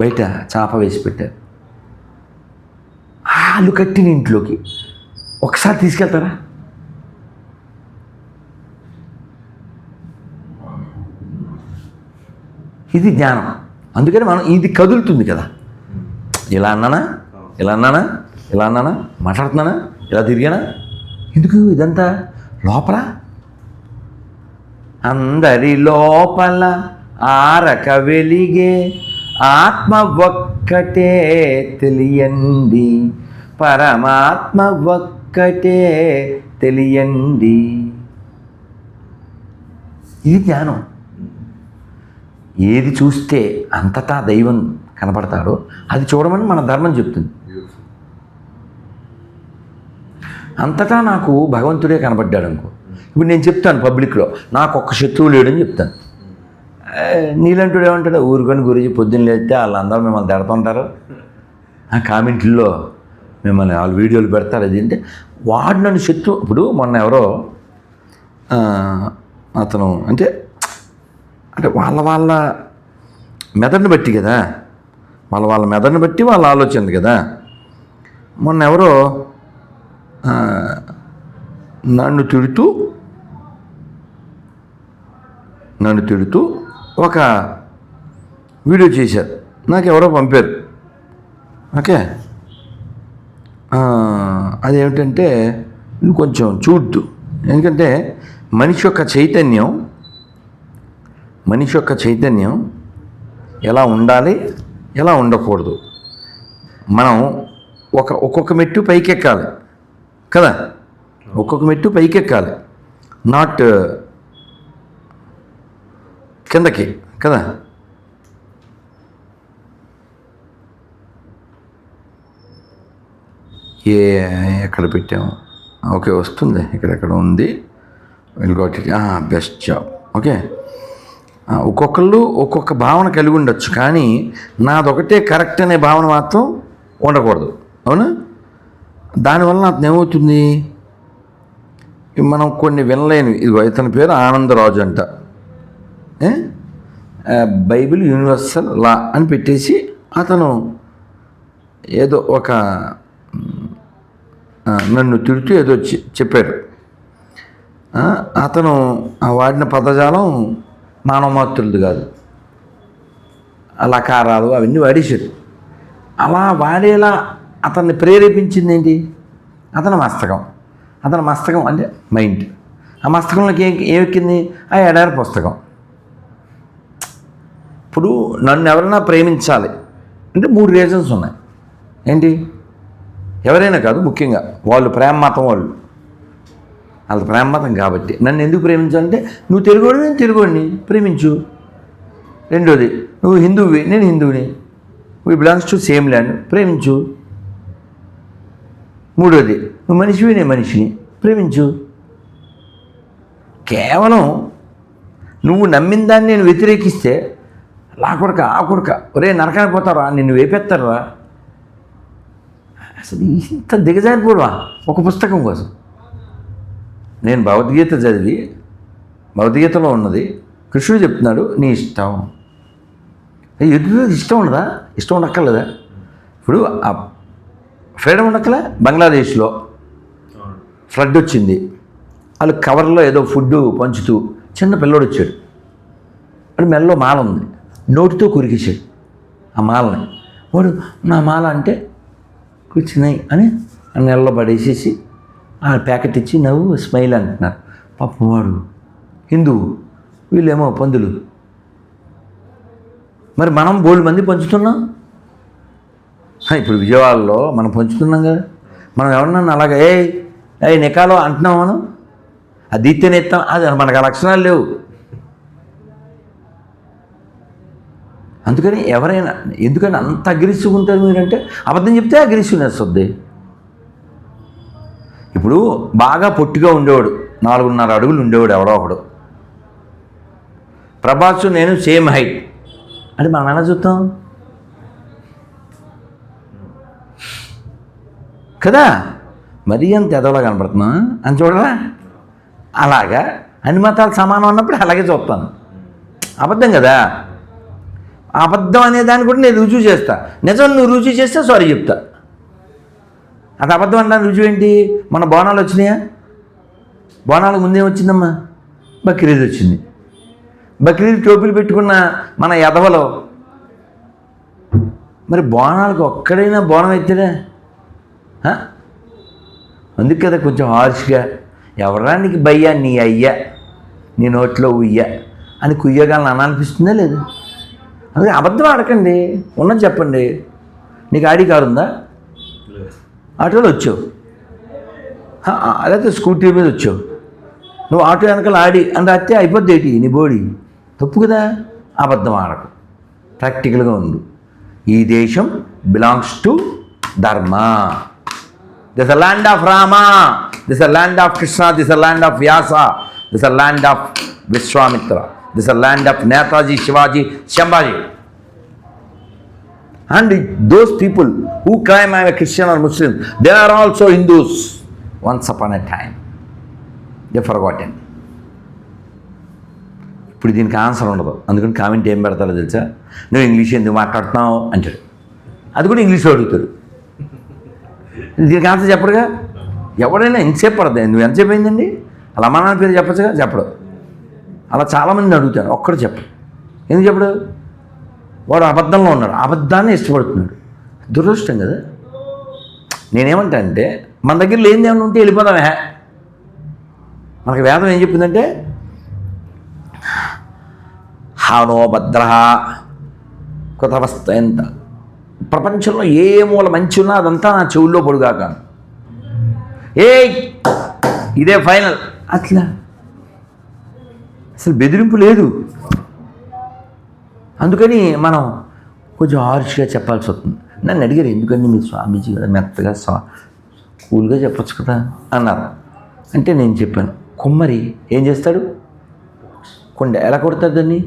బయట చాప వేసి పెట్టారు ఆలు కట్టిన ఇంట్లోకి. ఒకసారి తీసుకెళ్తారా? ఇది జ్ఞానం. అందుకని మనం ఇది కదులుతుంది కదా. ఇలా అన్నానా? ఇలా అన్నానా? ఇలా అన్నానా? మాట్లాడుతున్నానా? ఇలా తిరిగానా? ఎందుకు ఇదంతా లోపల? అందరి లోపల ఆరక వెలిగే ఆత్మ ఒక్కటే తెలియండి. పరమాత్మ ఒక్కటే తెలియండి. ఇది జ్ఞానం. ఏది చూస్తే అంతటా దైవం కనపడతాడో అది చూడమని మన ధర్మం చెప్తుంది. అంతటా నాకు భగవంతుడే కనపడ్డాడు అనుకో. ఇప్పుడు నేను చెప్తాను పబ్లిక్లో నాకు ఒక్క శత్రువు లేడని చెప్తాను. నీలంటుడు ఏమంటాడు? ఊరుకొని గురించి పొద్దున్న లేస్తే వాళ్ళందరూ మిమ్మల్ని తిడుతుంటారు. ఆ కామెంట్లో మిమ్మల్ని వాళ్ళు వీడియోలు పెడతారు. అది అంటే వాడు నన్ను శత్రు ఇప్పుడు మొన్న ఎవరో అతను అంటే అంటే వాళ్ళ వాళ్ళ మెదడుని బట్టి కదా. వాళ్ళ వాళ్ళ మెదడుని బట్టి వాళ్ళ ఆలోచన కదా. మొన్న ఎవరో నన్ను తిడుతూ నన్ను తిడుతూ ఒక వీడియో చేశారు నాకు ఎవరో పంపారు. ఓకే? అదేమిటంటే నువ్వు కొంచెం చూడ్డు. ఎందుకంటే మనిషి యొక్క చైతన్యం మనిషి యొక్క చైతన్యం ఎలా ఉండాలి ఎలా ఉండకూడదు. మనం ఒక ఒక్కొక్క మెట్టు పైకెక్కాలి. కదా? ఒక్కొక్క మెట్టు పైకెక్కాలి. నాట్ కిందకి కదా? ఏ ఎక్కడ పెట్టాము? ఓకే వస్తుంది. ఇక్కడెక్కడ ఉంది? Will got it best job okay ఒక్కొక్కళ్ళు ఒక్కొక్క భావన కలిగి ఉండొచ్చు కానీ నాదొకటే కరెక్ట్ అనే భావన మాత్రం ఉండకూడదు. అవునా? దానివల్ల అతను ఏమవుతుంది? మనం కొన్ని వినలేనివి. ఇదిగో ఇతని పేరు ఆనందరాజు అంట. బైబిల్ యూనివర్సల్ లా అని పెట్టేసి అతను ఏదో ఒక నన్ను తిడుతూ ఏదో చెప్పాడు. అతను ఆ వాడిన పదజాలం మానవమాత్రులది కాదు. అలా కారాలు అవన్నీ వాడేశారు అలా వాడేలా అతన్ని ప్రేరేపించింది ఏంటి? అతని మస్తకం. అతని మస్తకం అంటే మైండ్. ఆ మస్తకంలోకి ఏం ఏమెక్కింది ఆ ఎడారి పుస్తకం. ఇప్పుడు నన్ను ఎవరైనా ప్రేమించాలి. అంటే మూడు రీజన్స్ ఉన్నాయి. ఏంటి? ఎవరైనా కాదు ముఖ్యంగా వాళ్ళు ప్రేమ మతం వాళ్ళు. వాళ్ళ ప్రేమ మతం కాబట్టి. నన్ను ఎందుకు ప్రేమించాలంటే నువ్వు తెలుగువాడు నేను తెలుగువాడిని. ప్రేమించు. రెండోది నువ్వు హిందువువి నేను హిందువుని. We belongs to same land ప్రేమించు. మూడోది నువ్వు మనిషివి నేను మనిషిని. ప్రేమించు. కేవలం నువ్వు నమ్మిన దాన్ని నేను వ్యతిరేకిస్తే లా కొడక ఆ కొడక. ఒరే నరకానికి పోతారా నిన్ను వేపెత్తారా అసలు ఇంత దిగజారిపోవా ఒక పుస్తకం కోసం. నేను భగవద్గీత చదివి భగవద్గీతలో ఉన్నది కృష్ణుడు చెప్తున్నాడు నీ ఇష్టం. ఎదురు ఇష్టం ఉండదా? ఇష్టం ఉండక్కర్లేదా? ఇప్పుడు ఆ ఫ్రీడమ్ ఉండక్కలే? బంగ్లాదేశ్లో ఫ్లడ్ వచ్చింది. వాళ్ళు కవర్లో ఏదో ఫుడ్ పంచుతూ చిన్న పిల్లోడు వచ్చాడు. వాడు మెల్లో మాల ఉంది. నోటితో కురికేశాడు ఆ మాలని. వాడు నా మాల అంటే కూర్చున్నాయి అని నెలలో పడేసేసి ఆ ప్యాకెట్ ఇచ్చి నవ్వు స్మైల్ అంటున్నారు. పాపం వాడు హిందువు వీళ్ళేమో పందులు. మరి మనం బోల్డ్ మంది పంచుతున్నాం? ఇప్పుడు విజయవాడలో మనం పంచుతున్నాం కదా. మనం ఎవరన్నా అలాగే ఏ ఏ నికాలో అంటున్నాం మనం? అది ఇత్తేనే ఇస్తాం అది మనకు ఆ లక్షణాలు లేవు. అందుకని ఎవరైనా ఎందుకని అంత అగ్రెసివ్ ఉంటారు మీరంటే? అబద్ధం చెప్తే అగ్రెసివ్నెస్ వద్ది. ఇప్పుడు బాగా పొట్టిగా ఉండేవాడు నాలుగున్నర అడుగులు ఉండేవాడు ఎవడో ఒకడు. ప్రభాస్ నేను సేమ్ హైట్ అంటే మనం ఎలా చూస్తాం? కదా? మరీ అంత ఎదవలా కనపడుతున్నా అని చూడరా? అలాగా. అన్ని మతాలు సమానం అన్నప్పుడు అలాగే చూస్తాను. అబద్ధం కదా? అబద్ధం అనే దాన్ని కూడా నేను రుజువు చేస్తా. నిజం నువ్వు రుజువు చేస్తే సారీ చెప్తా. అది అబద్ధం అంటాను రుజువు ఏంటి? మన బోనాలు వచ్చినాయా? బోనాలకు ముందేం వచ్చిందమ్మా? బక్రీద్ వచ్చింది. బక్రీద్ టోపీలు పెట్టుకున్న మన ఎదవలో మరి బోనాలకు ఒక్కడైనా బోనం ఎత్తాడా అందుకు కదా కొంచెం హార్ష్గా ఎవరానికి భయ్యా నీ అయ్యా? నీ నోట్లో ఉయ్య? అని కుయ్యగాలని అనాలనిపిస్తుందా లేదు? అందుకే అబద్ధం ఆడకండి. ఉన్నది చెప్పండి. నీకు ఆడి కార్డు ఉందా? ఆటోలో వచ్చావు. లేకపోతే స్కూటీ మీద వచ్చావు. నువ్వు ఆటో వెనకాల ఆడి అని రాస్తే అయిపోద్ది ఏంటి? నీ బోడి. తప్పు కదా. అబద్ధం ఆడకు. ప్రాక్టికల్గా ఉండు. ఈ దేశం belongs to dharma. This a land of Rama. This a land of Krishna. This a land of Vyasa. This a land of Vishwamitra. This a land of Netaji Shivaji Sambhaji and those people who claim I Christian or Muslim they are also Hindus once upon a time they forgotten ఇప్పుడు దీనికి answer ఉండదు. అందుకని comment ఏం పెడతారో తెలుసా? నువ్వు English ఎందుకు మాట్లాడుతున్నావు? అంటాడు. అది కూడా ఇంగ్లీష్లో అడుగుతాడు. దీనికి ఆన్సర్ చెప్పడుగా? ఎవడైనా ఎంతసేపు పడదు నువ్వు ఎంతసేపు అయిందండి? అలా అమ్మా నాన్న పేరు చెప్పచ్చుగా? చెప్పడు. అలా చాలామంది అడుగుతాను ఒక్కడు చెప్పడు. ఎందుకు చెప్పడు? వాడు అబద్ధంలో ఉన్నాడు అబద్ధాన్ని ఇష్టపడుతున్నాడు. దురదృష్టం కదా? నేనేమంటా అంటే మన దగ్గర లేనిది ఏమైనా ఉంటే వెళ్ళిపోదాం హే. మనకి వేదం ఏం చెప్పిందంటే హానో భద్ర కృతవస్థ ఎంత ప్రపంచంలో ఏ మూల మంచి ఉన్నా అదంతా నా చెవుల్లో పొడుగాక. ఏ ఇదే ఫైనల్. అట్లా. అసలు బెదిరింపు లేదు. అందుకని మనం కొంచెం హార్ష్గా చెప్పాల్సి వస్తుంది. నన్ను అడిగారు ఎందుకండి మీ స్వామీజీ కదా మెత్తగా స్వా కూల్గా చెప్పొచ్చు కదా అన్నారు. అంటే నేను చెప్పాను కుమ్మరి ఏం చేస్తాడు? కొండ ఎలా కొడతాడు దాన్ని?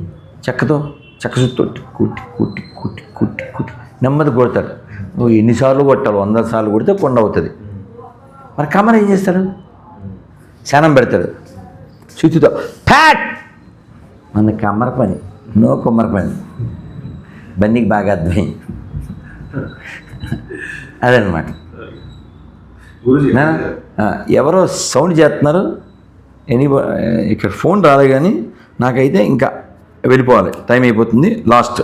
చెక్కతో చెక్క చుట్టూ కుట్టి కుట్టి కుట్టి కుట్టి కుట్టి నెమ్మది కొడతాడు. నువ్వు ఎన్నిసార్లు కొట్టాలి వంద సార్లు కొడితే కొండ అవుతుంది. మరి కమ్మరి ఏం చేస్తాడు? శానం పెడతాడు. చుట్టుతో మన కమ్మర పని నో కుమ్మర పని. బన్నీకి బాగా అర్థమైంది. అదనమాట ఎవరో సౌండ్ చేస్తున్నారు? ఎనీ ఇక్కడ ఫోన్ రాలే కానీ నాకైతే ఇంకా వెళ్ళిపోవాలి. టైం అయిపోతుంది. లాస్ట్.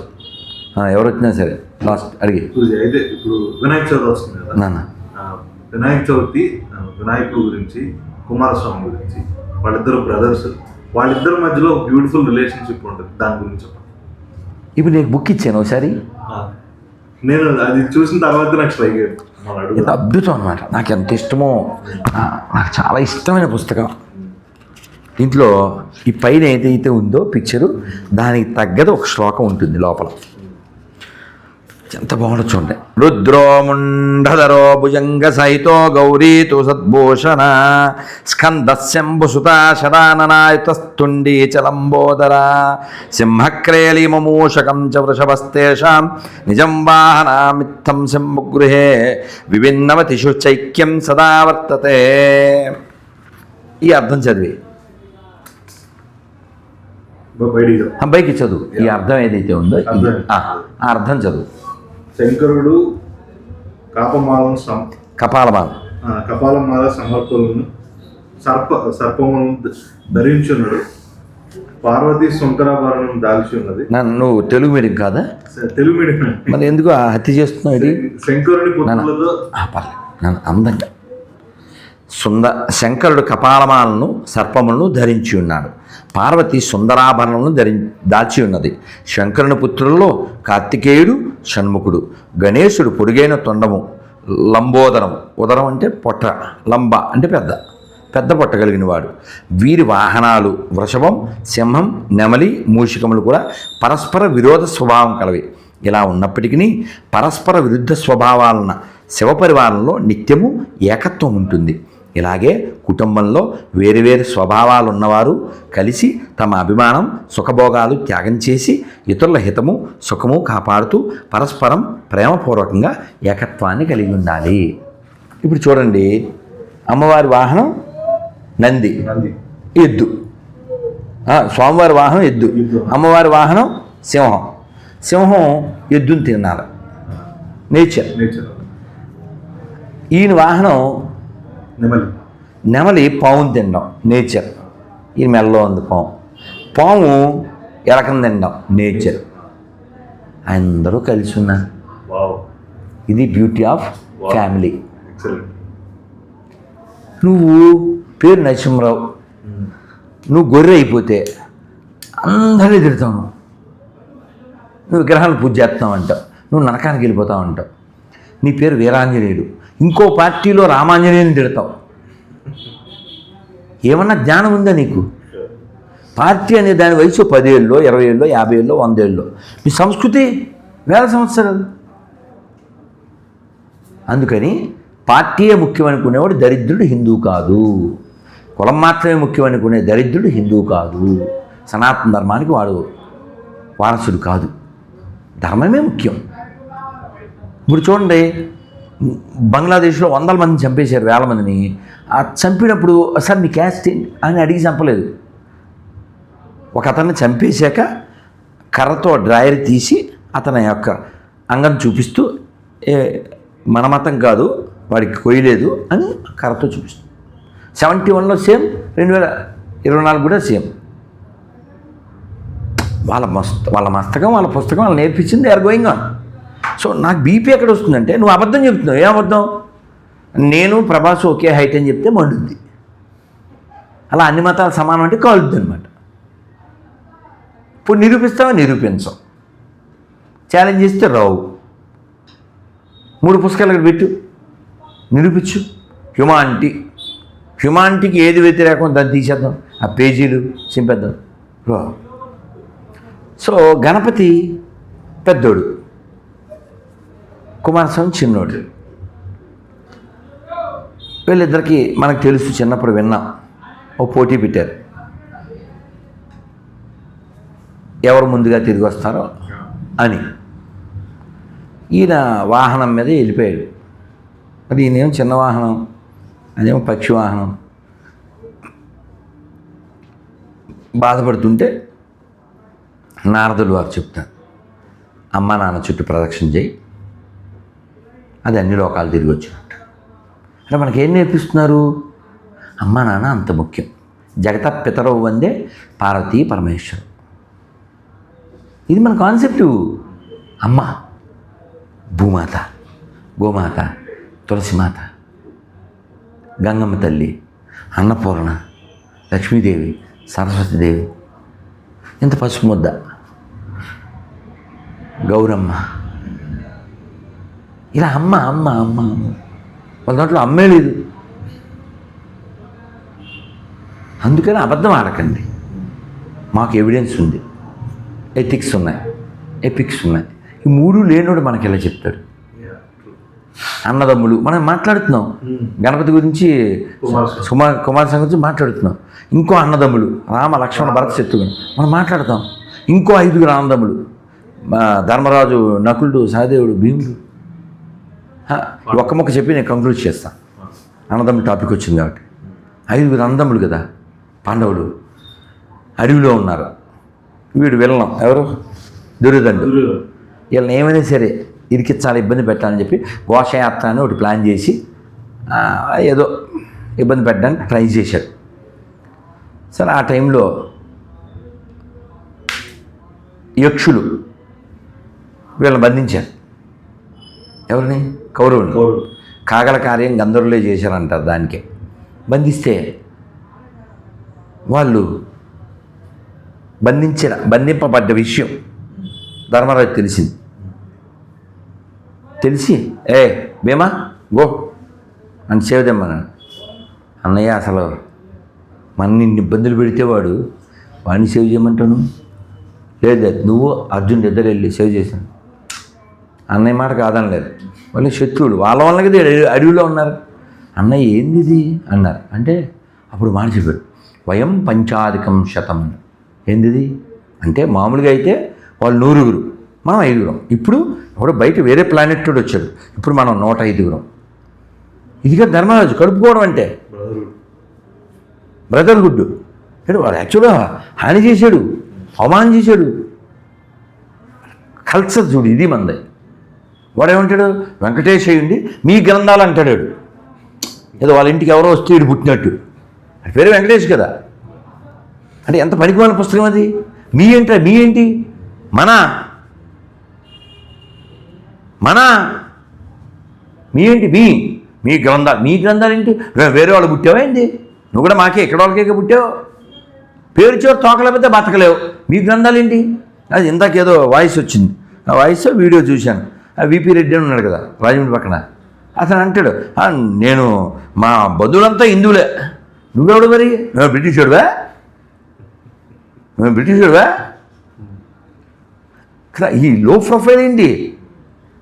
ఎవరు వచ్చినా సరే లాస్ట్ అడిగి. అయితే ఇప్పుడు వినాయక చవితి వస్తుంది కదా? వినాయక చవితి వినాయకుడు గురించి కుమారస్వామి గురించి వాళ్ళిద్దరు బ్రదర్స్ వాళ్ళిద్దరి మధ్యలో బ్యూటిఫుల్ రిలేషన్షిప్ ఉంటుంది. దాని గురించి ఇప్పుడు నీకు బుక్ ఇచ్చాను ఒకసారి. నేను అది చూసిన తర్వాత నాకు స్ట్రైక్ ఇది అద్భుతం అనమాట నాకు ఎంత ఇష్టమో. నాకు చాలా ఇష్టమైన పుస్తకం. దీంట్లో ఈ పైన ఏదైతే ఉందో పిక్చరు దానికి తగ్గది ఒక శ్లోకం ఉంటుంది లోపల. ఎంత బాగుండదు చూడండి. రుద్రో ముండధరో భుజంగ సహితో గౌరీతు సద్భూషణ స్కందశంభుసుత శరాననాయుతస్తుండీ చలంబోదర సింహక్రేలి మమూషకం చ వృషభస్తేషాం నిజం వాహనామిత్తం శంభుగృహే విభిన్నవతిషు చైక్యం సదా వర్తతే. ఈ అర్థం చదివి. అబ్బాయికి చదువు. ఈ అర్థం ఏదైతే ఉందో ఆ అర్థం చదువు. శంకరుడు కాపమాలను సం- కపాలమాల కపాలమాల సమర్పలను సర్ప సర్పములను ధ- ధరించున్నాడు పార్వతి శంకరాభరణం దాల్చి ఉన్నది నన్ను నువ్వు తెలుగు మీడియం కాదా? తెలుగు మీడియం. మరి ఎందుకు ఆ హత్య చేస్తున్నావు ఇది? శంకరుని పుత్రులతో పర్లేదు నన్ను అందంగా. సుంద శంకరుడు కపాలమాలను సర్పములను ధరించి ఉన్నాడు. పార్వతి సుందరాభరణలను ధరి దాచి ఉన్నది. శంకరుని పుత్రుల్లో కార్తికేయుడు షణ్ముఖుడు గణేశుడు పొడుగైన తొండము లంబోదరం ఉదరం అంటే పొట్ట లంబ అంటే పెద్ద పెద్ద పొట్ట కలిగినవాడు వీరి వాహనాలు వృషభం సింహం నెమలి మూషికములు కూడా పరస్పర విరోధ స్వభావం కలవి. ఇలా ఉన్నప్పటికీ పరస్పర విరుద్ధ స్వభావాలన్న శివపరివారంలో నిత్యము ఏకత్వం ఉంటుంది. ఇలాగే కుటుంబంలో వేరువేరు స్వభావాలు ఉన్నవారు కలిసి తమ అభిమానం సుఖభోగాలు త్యాగం చేసి ఇతరుల హితము సుఖము కాపాడుతూ పరస్పరం ప్రేమపూర్వకంగా ఏకత్వాన్ని కలిగి ఉండాలి. ఇప్పుడు చూడండి అమ్మవారి వాహనం నంది ఎద్దు. స్వామివారి వాహనం ఎద్దు. అమ్మవారి వాహనం సింహం. సింహం ఎద్దుని తినాలి. నేచర్. నేచర్. ఈయన వాహనం నెమలి. నెమలి పావును తినడం నేచర్. ఈ మెల్లో ఉంది పాము పాము ఎలకను తినడం నేచర్. అందరూ కలిసి ఉన్నారు ఇది బ్యూటీ ఆఫ్ ఫ్యామిలీ నువ్వు పేరు నరసింహరావు. నువ్వు గొర్రె అయిపోతే అందరినీ తిడతావు నువ్వు. విగ్రహాలు పూజ చేస్తున్నావు అంటావు. నువ్వు నరకానికి వెళ్ళిపోతావు అంటావు. నీ పేరు వీరాంజనేయుడు. ఇంకో పార్టీలో రామాంజనేయుని తిడతావు. ఏమన్నా జ్ఞానం ఉందా నీకు? పార్టీ అనే దాని వయసు పదేళ్ళలో ఇరవై ఏళ్ళు యాభై ఏళ్ళు వంద ఏళ్ళు మీ సంస్కృతి వేల సంవత్సరాలు. అందుకని పార్టీయే ముఖ్యం అనుకునేవాడు దరిద్రుడు హిందూ కాదు. కులం మాత్రమే ముఖ్యం అనుకునే దరిద్రుడు హిందూ కాదు. సనాతన ధర్మానికి వాడు వారసుడు కాదు. ధర్మమే ముఖ్యం. ఇప్పుడు చూడండి బంగ్లాదేశ్లో వందల మందిని చంపేశారు వేల మందిని. ఆ చంపినప్పుడు సార్ మీ క్యాస్ట్ అని అడిగి చంపలేదు. ఒక అతన్ని చంపేశాక కర్రతో డ్రాయర్ తీసి అతని యొక్క అంగం చూపిస్తూ ఏ మన మతం కాదు వాడికి కొయ్యలేదు అని కర్రతో చూపిస్తుంది సెవెంటీ వన్లో సేమ్ రెండు వేల ఇరవై నాలుగు కూడా సేమ్. వాళ్ళ మస్త వాళ్ళ మస్తకం వాళ్ళ పుస్తకం వాళ్ళు నేర్పించింది ఆర్ గోయింగ్ ఆన్ సో నాకు బీపీ ఎక్కడ వస్తుందంటే నువ్వు అబద్ధం చెప్తున్నావు ఏ అబద్ధం? నేను ప్రభాస్ ఓకే హైట్ అని చెప్తే మండుద్ది. అలా అన్ని మతాలు సమానం అంటే కాలుద్ది అనమాట ఇప్పుడు నిరూపిస్తావా? నిరూపించాం. ఛాలెంజ్ చేస్తే రావు. మూడు పుస్తకాలు ఇక్కడ పెట్టు. నిరూపించు. హ్యుమానిటీ హ్యుమానిటీకి ఏది వ్యతిరేకం దాన్ని తీసేద్దాం. ఆ పేజీలు చింపేద్దాం. రావు. సో గణపతి పెద్దోడు. కుమారస్వామి చిన్నోడు. వీళ్ళిద్దరికి మనకు తెలుసు చిన్నప్పుడు విన్నాం. ఓ పోటీ పెట్టారు. ఎవరు ముందుగా తిరిగి వస్తారో అని. ఈయన వాహనం మీద వెళ్ళిపోయాడు. మరి ఈయనేమో చిన్న వాహనం అదేమో పక్షి వాహనం? బాధపడుతుంటే నారదులు వారు చెప్తారు అమ్మ నాన్న చుట్టూ ప్రదక్షిణ చేయి అది అన్ని లోకాలు తిరిగి వచ్చినట్టు. అంటే మనకేం నేర్పిస్తున్నారు? అమ్మ నాన్న అంత ముఖ్యం. జగత పితరవు వందే పార్వతీ పరమేశ్వరు. ఇది మన కాన్సెప్టు. అమ్మ భూమాత గోమాత తులసిమాత గంగమ్మ తల్లి అన్నపూర్ణ లక్ష్మీదేవి సరస్వతీదేవి ఇంత పసుపు ముద్ద గౌరమ్మ ఇలా అమ్మ అమ్మ అమ్మ అమ్మ. వాళ్ళ దాంట్లో అమ్మే లేదు. అందుకని అబద్ధం ఆడకండి. మాకు ఎవిడెన్స్ ఉంది. ఎథిక్స్ ఉన్నాయి. ఎపిక్స్ ఉన్నాయి. ఈ మూడు లేనోడు మనకి ఎలా చెప్తాడు? అన్నదమ్ములు. మనం మాట్లాడుతున్నాం. గణపతి గురించి కుమారస్వామి. కుమార్ కుమారస్వామి గురించి మాట్లాడుతున్నాం. ఇంకో అన్నదమ్ములు. రామ లక్ష్మణ భరత్ శత్రుఘ్న. మనం మాట్లాడతాం. ఇంకో ఐదుగురు అన్నదమ్ములు. ధర్మరాజు నకులుడు సహదేవుడు భీముడు. ఒక్క మొక్క చెప్పి నేను కంక్లూడ్ చేస్తాను అన్నదమ్ముల టాపిక్ వచ్చింది కాబట్టి. ఐదుగురు అన్నదమ్ములు కదా పాండవులు. అడవిలో ఉన్నారు. వీడు వెళ్ళం ఎవరు? దుర్యోధనుడు. వీళ్ళని ఏమైనా సరే ఇరికించాలి ఇబ్బంది పెట్టాలని చెప్పి ఘోషయాత్ర అని ఒకటి ప్లాన్ చేసి ఏదో ఇబ్బంది పెట్టడానికి ట్రై చేశాడు. సరే ఆ టైంలో యక్షులు వీళ్ళని బంధించారు ఎవరిని? కౌరవులు. కాగల కార్యం గంధర్వులే చేశారంటారు దానికే. బంధిస్తే వాళ్ళు బంధించిన బంధింపబడ్డ విషయం ధర్మరాజు తెలిసింది. తెలిసి ఏ భీమా గో అని సేవదమ్మన్నాడు అన్నయ్య అసలు మన ఇబ్బందులు పెడితే వాడు వాడిని సేవ్ చేయమంటాను లేదు లేదు నువ్వు అర్జున్ ఇద్దరు వెళ్ళి సేవ్ చేశాను. అన్నయ్య మాట కాదనలేదు. వాళ్ళు శత్రువులు. వాళ్ళ వల్ల కదా అడవిలో ఉన్నారు. అన్నయ్య ఏందిది? అన్నారు. అంటే అప్పుడు మాట చెప్పారు. వయం పంచాధికం శతం. ఏందిది? అంటే మామూలుగా అయితే వాళ్ళు నూరుగురు. మనం ఐదుగురం. ఇప్పుడు ఇప్పుడు బయట వేరే ప్లానెట్ తోడు వచ్చాడు. ఇప్పుడు మనం నూట ఐదుగురం. ఇదిగా ధర్మరాజు. కడుపుకోవడం అంటే. బ్రదర్హుడ్. బ్రదర్హుడ్ అంటే వాడు యాక్చువల్గా హాని చేశాడు. అవమానం చేశాడు. కల్చర్ చూడు ఇది మంది. వాడేమంటాడు? వెంకటేష్ అయ్యండి మీ గ్రంథాలు అంటాడు వాడు. ఏదో వాళ్ళ ఇంటికి ఎవరో వస్తే ఈడు పుట్టినట్టు. పేరు వెంకటేష్ కదా. అంటే ఎంత పనికిమాలిన పుస్తకం అది? మీ ఏంట మీ ఏంటి? మన? మన? మీ ఏంటి? మీ? మీ గ్రంథాలు. మీ గ్రంథాలు ఏంటి? వేరే వాళ్ళు పుట్టావా ఏంటి నువ్వు కూడా మాకే ఇక్కడ వాళ్ళకే పుట్టావు? పేరు చోటు తోకలేకపోతే బతకలేవు. మీ గ్రంథాలు ఏంటి? అది ఇందాకేదో వాయిస్ వచ్చింది. ఆ వాయిస్ వీడియో చూశాను. విపి రెడ్డి అని ఉన్నాడు కదా రాజమండ్రి పక్కన. అతను అంటాడు నేను మా బంధువులంతా హిందువులే. నువ్వెవడు మరి? నువ్వు వాడువా? నువ్వు బ్రిటిష్ వాడువా? ఈ లో ప్రొఫైల్ ఏంటి?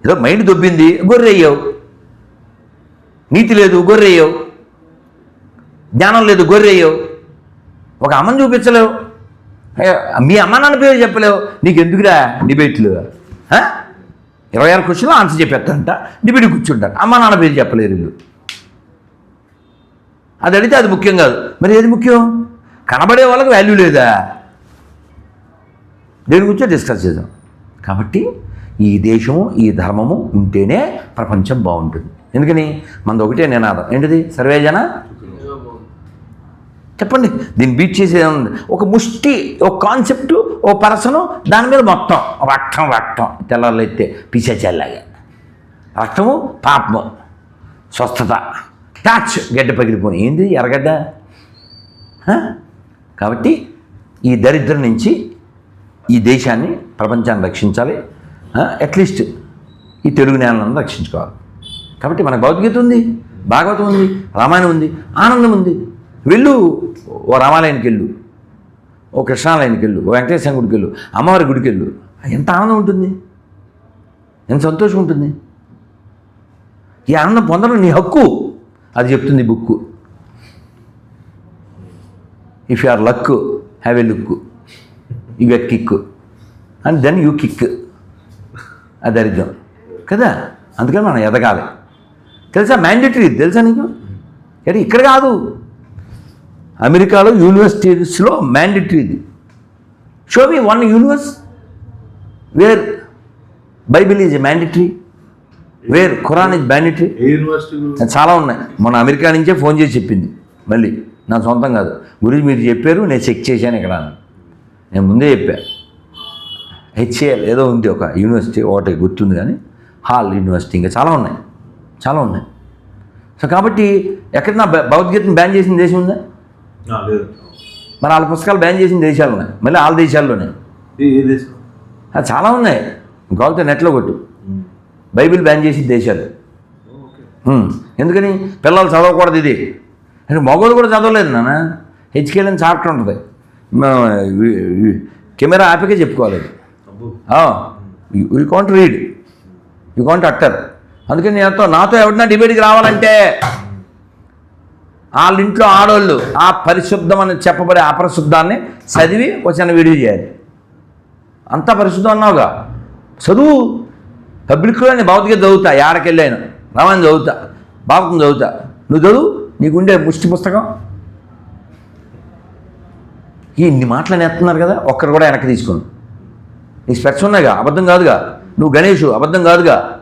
ఏదో మైండ్ దొబ్బింది గొర్రెయ్యావు నీతి లేదు గొర్రెయ్యావు జ్ఞానం లేదు గొర్రెయ్యావు ఒక అమ్మని చూపించలేవు. మీ అమ్మ నాన్న పేరు చెప్పలేవు. నీకు ఎందుకురా డిబేట్లు ఇరవై ఆరు క్వశ్చన్లు ఆన్సర్ చెప్పేస్తారంట డిబిడి కూర్చుంటారు అమ్మ నాన్న పేరు చెప్పలేరు వీళ్ళు. అది అడిగితే అది ముఖ్యం కాదు. మరి ఏది ముఖ్యం? కనబడే వాళ్ళకి వాల్యూ లేదా? దేని గురించో డిస్కస్ చేద్దాం. కాబట్టి ఈ దేశము ఈ ధర్మము ఉంటేనే ప్రపంచం బాగుంటుంది. ఎందుకని? మనది ఒకటే నినాదం. ఏంటిది? సర్వేజన చెప్పండి. దీన్ని బీట్ చేసేది ఏముంది? ఒక ముష్టి ఒక కాన్సెప్ట్ ఓ పర్సను దాని మీద మొత్తం. రక్తం రక్తం. తెల్లలైతే పిశాచాలాగా రక్తము పాపము. స్వస్థత. టాచ్ గడ్డ పగిలిపోయి ఏంది? ఎర్రగడ్డ? కాబట్టి ఈ దరిద్రం నుంచి ఈ దేశాన్ని ప్రపంచాన్ని రక్షించాలి. అట్లీస్ట్ ఈ తెలుగు నేలను రక్షించుకోవాలి. కాబట్టి మనకు భౌతికత ఉంది భాగవతం ఉంది రామాయణం ఉంది ఆనందం ఉంది. వెళ్ళు ఓ రామాలయానికి వెళ్ళు ఓ కృష్ణాలయానికి వెళ్ళు ఓ వెంకటేశ్వర గుడికి వెళ్ళు అమ్మవారి గుడికి వెళ్ళు. ఎంత ఆనందం ఉంటుంది? ఎంత సంతోషం ఉంటుంది? ఈ ఆనందం పొందడం నీ హక్కు అది చెప్తుంది book if you are luck have a look you get kick and then you kick అది దరిద్రం. కదా? అందుకని మనం ఎదగాలి. తెలుసా? మ్యాండేటరీ తెలుసా నీకు? అరే ఇక్కడ కాదు. అమెరికాలో యూనివర్సిటీస్లో మ్యాండేటరీ ఇది show me one universe where Bible is mandatory where Quran is mandatory చాలా ఉన్నాయి. మన అమెరికా నుంచే ఫోన్ చేసి చెప్పింది. మళ్ళీ నా సొంతం కాదు. గురించి మీరు చెప్పారు నేను చెక్ చేశాను ఇక్కడ. నేను ముందే చెప్పా. హెచ్ఏఎల్ ఏదో ఉంది ఒక యూనివర్సిటీ ఒకటి గుర్తుంది కానీ హాల్ యూనివర్సిటీ ఇంకా చాలా ఉన్నాయి. చాలా ఉన్నాయి. సో కాబట్టి ఎక్కడన్నా భ- భగవద్గీతను బ్యాన్ చేసిన దేశం ఉందా? లేదు. మరి వాళ్ళ పుస్తకాలు బ్యాన్ చేసిన దేశాలు ఉన్నాయి మళ్ళీ వాళ్ళ దేశాల్లోనే. చాలా ఉన్నాయి. కావాలంటే నెట్లో కొట్టు. బైబిల్ బ్యాన్ చేసిన దేశాలు. ఎందుకని? పిల్లలు చదవకూడదు ఇది. అంటే మగవాళ్ళు కూడా చదవలేదు నాన్న. అని చాప్టర్ ఉంటుంది. కెమెరా ఆపికే చెప్పుకోవాలి you can't read you can't utter అందుకని నేనుతో నాతో ఎవరినా డిబేట్కి రావాలంటే వాళ్ళ ఇంట్లో ఆడవాళ్ళు ఆ పరిశుద్ధం అని చెప్పబడే అపరిశుద్ధాన్ని చదివి ఒక చిన్న వీడియో చేయాలి. అంత పరిశుద్ధం అన్నావుగా? చదువు పబ్లిక్లో నేను భౌతిక చదువుతా ఏడకెళ్ళాను రామాయణం చదువుతా భారతం చదువుతా. నువ్వు చదువు నీకుండే ముష్టి పుస్తకం? ఈ ఇన్ని మాటలు నేస్తున్నారు కదా ఒక్కరు కూడా వెనక్కి తీసుకుని నీ స్పెట్స్ ఉన్నాయిగా? అబద్ధం కాదుగా? నువ్వు గణేషు అబద్ధం కాదుగా?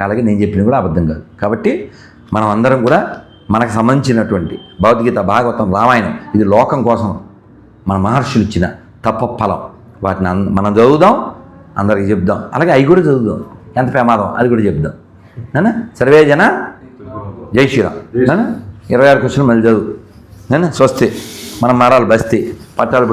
అలాగే నేను చెప్పినవి కూడా అబద్ధం కాదు. కాబట్టి మనం అందరం కూడా మనకు సంబంధించినటువంటి భగవద్గీత భాగవతం రామాయణం ఇది లోకం కోసం మన మహర్షులు ఇచ్చిన తప్ప ఫలం. వాటిని మనం చదువుదాం అందరికి చెప్దాం. అలాగే అవి కూడా చదువుదాం. ఎంత ప్రమాదం అది కూడా చెప్దాం. నానా? సర్వే జన జై శ్రీరామ్. నానా? ఇరవై ఆరు క్వశ్చన్ మళ్ళీ చదువు. నానా? స్వస్తి. మనం మారాలి బస్తీ. పట్టాలు